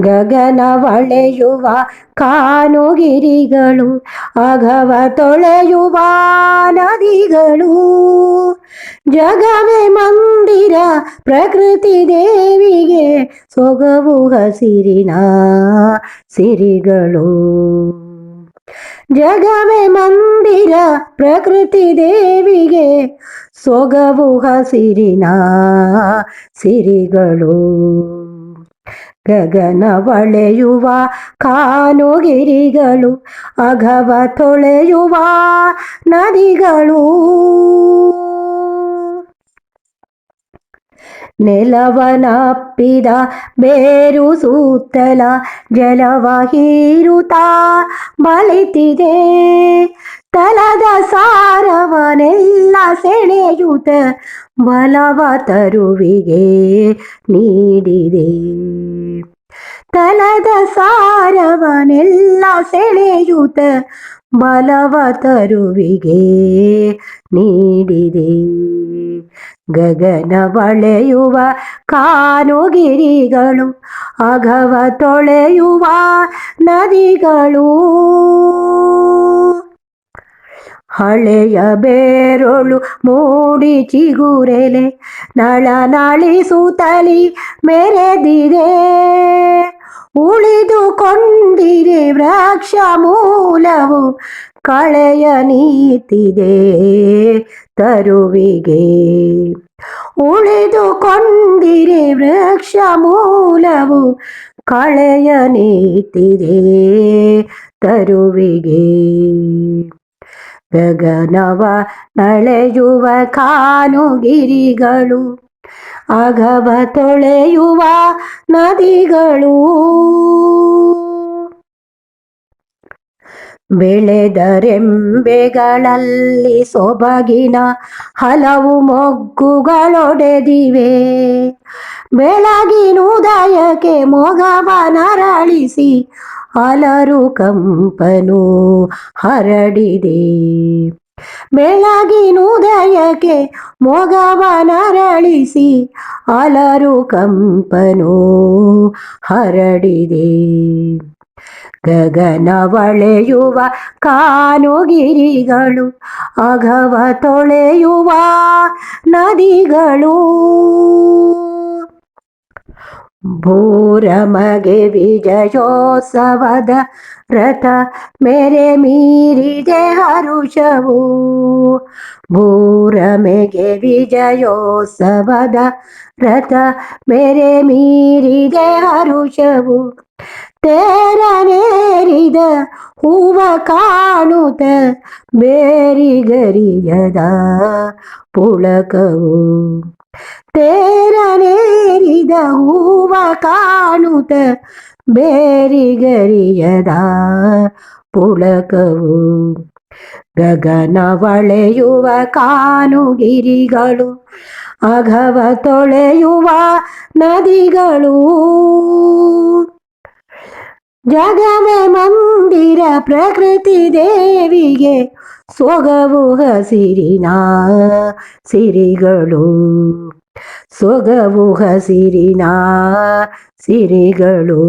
ಗಗನ ಒಳೆಯುವ ಕಾನುಗಿರಿಗಳು, ಅಘವ ತೊಳೆಯುವ ನದಿಗಳು. ಜಗವೇ ಮಂದಿರ ಪ್ರಕೃತಿ ದೇವಿಗೆ ಸೊಗವು ಹಸಿರಿನ ಸಿರಿಗಳು. ಜಗವೇ ಮಂದಿರ ಪ್ರಕೃತಿ ದೇವಿಗೆ ಸೊಗವು ಹಸಿರಿನ ಸಿರಿಗಳು. ಗಗನ ಒಳೆಯುವ ಕಾನುಗಿರಿಗಳು ಅಘವ ತೊಳೆಯುವ ನದಿಗಳು. ನೆಲವನಪ್ಪಿದ ಬೇರು ಸುತ್ತಲ ಜಲವ ಹೀರುತ್ತಾ ಬಳಿತಿದೆ ತಲದ ಸಾರವನೆಲ್ಲ ಸೆಳೆಯುತ್ತ ಬಲವ ತರುವಿಗೆ ನೀಡಿದೆ ತಲದ ಸಾರವನೆಲ್ಲ ಸೆಳೆಯುತ್ತ ಬಲವ ತರುವಿಗೆ ನೀಡಿದೆ ಗಗನ ಬಳೆಯುವ ಕಾನುಗಿರಿಗಳು ಅಗವ ತೊಳೆಯುವ ನದಿಗಳು ಹಳೆಯ ಬೇರೊಳು ಮೂಡಿ ಚಿಗುರೆಲೆ ನಳನಳಿಸುತ್ತಲಿ ಮೆರೆದಿದೆ. ಉಳಿದುಕೊಂಡಿರೆ ವೃಕ್ಷ ಮೂಲವು ಕಳೆಯ ನೀತಿದೆ ತರುವಿಗೆ. ಉಳಿದುಕೊಂಡಿರೆ ವೃಕ್ಷ ಮೂಲವು ಕಳೆಯ ನೀತಿದೆ ತರುವಿಗೆ. ಗಗನವ ನಳೆಯುವ ಕಾನುಗಿರಿಗಳು ಅಗವ ತೊಳೆಯುವ ನದಿಗಳು. ಬೆಳೆದರೆಂಬೆಗಳಲ್ಲಿ ಸೊಬಗಿನ ಹಲವು ಮೊಗ್ಗುಗಳೊಡೆದಿವೆ. ಬೆಳಗಿನ ಉದಯಕ್ಕೆ ಮೊಗವನರಳಿಸಿ ಅಲರು ಕಂಪನು ಹರಡಿದೆ. ಬೆಳಗಿನುದಯಕ್ಕೆ ಮೊಗವನರಳಿಸಿ ಅಲರು ಕಂಪನು ಹರಡಿದೆ. ಗಗನ ಒಳೆಯುವ ಕಾನುಗಿರಿಗಳು ಅಗವ ತೊಳೆಯುವ ನದಿಗಳು. ಭೂರಮಗೆ ವಿಜಯೋತ್ಸವದ ರಥ ಮೇರೆ ಮೀರಿದೆ ಹರುಷವು ಭೂರಮೆಗೆ ವಿಜಯೋತ್ಸವದ ರಥ ಮೇರೆ ಮೀರಿದೆ ಹರುಷವು ತೇರನೇರಿದ ಹೂವ ಕಾಣುತ್ತ ಬೇರಿಗರಿಯದ ಪುಳಕವು ತೇರನೇರಿದ ಹೂವ ಕಾಣುತ್ತ ಬೇರಿಗರಿಯದ ಪುಳಕವು. ಗಗನ ಒಳೆಯುವ ಕಾನುಗಿರಿಗಳು ಅಘವ ತೊಳೆಯುವ ನದಿಗಳು. ಜಗವೇ ಮಂದಿರ ಪ್ರಕೃತಿ ದೇವಿಗೆ ಸೊಗವು ಹಸಿರಿನ ಸಿರಿಗಳು ಸೊಗವು ಹಸಿರಿನ ಸಿರಿಗಳು